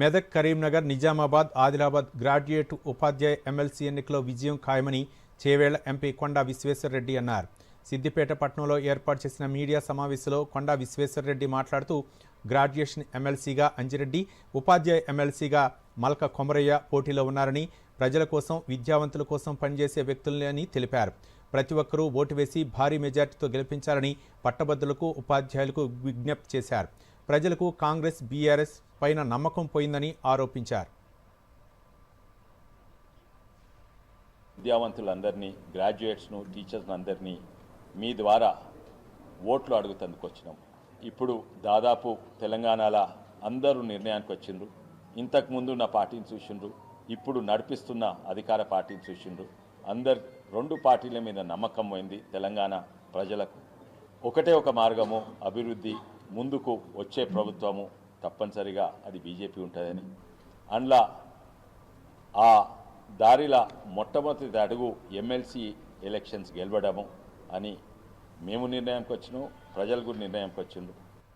Medak Karimnagar Nizamabad Adilabad graduate ఉపాధ్యాయ MLC ఎన్నికలో విజయం ఖాయమని చేవేళ్ళ ఎంపీ కొండా విశ్వేశ్వరరెడ్డి అన్నారు. సిద్దిపేట పట్టణంలో ఏర్పాటు చేసిన మీడియా సమావేశంలో కొండా విశ్వేశ్వరరెడ్డి మాట్లాడుతూ గ్రాడ్యుయేషన్ ఎమ్మెల్సీగా అంజిరెడ్డి ఉపాధ్యాయ ఎమ్మెల్సీగా మల్క కొమరయ్య పోటీలో ఉన్నారని ప్రజల కోసం విద్యావంతుల కోసం పనిచేసే వ్యక్తులని తెలిపారు. ప్రతి ఒక్కరూ ఓటు వేసి భారీ మెజార్టీతో గెలిపించాలని పట్టభద్రులకు ఉపాధ్యాయులకు విజ్ఞప్తి చేశారు. ప్రజలకు కాంగ్రెస్ బీఆర్ఎస్ పైన నమ్మకం పోయిందని ఆరోపించారు. విద్యావంతులందరినీ గ్రాడ్యుయేట్స్ను టీచర్స్ను అందరినీ మీ ద్వారా ఓట్లు అడుగుతందుకు వచ్చినాం. ఇప్పుడు దాదాపు తెలంగాణలో అందరూ నిర్ణయానికి వచ్చిండ్రు. ఇంతకుముందు నా పార్టీని చూసిండ్రు. ఇప్పుడు నడిపిస్తున్న అధికార పార్టీని చూసిండ్రు. అందరు రెండు పార్టీల మీద నమ్మకం పోయింది తెలంగాణ ప్రజలకు. ఒకటే ఒక మార్గము అభివృద్ధి ముందుకు వచ్చే ప్రభుత్వము తప్పనిసరిగా అది బీజేపీ ఉంటుందని. అందులో ఆ దారిలా మొట్టమొదటి అడుగు ఎమ్మెల్సీ ఎలక్షన్స్ గెలవడము అని మేము నిర్ణయంకి వచ్చినాం ప్రజలు కూడా నిర్ణయంకి వచ్చిండ్రు.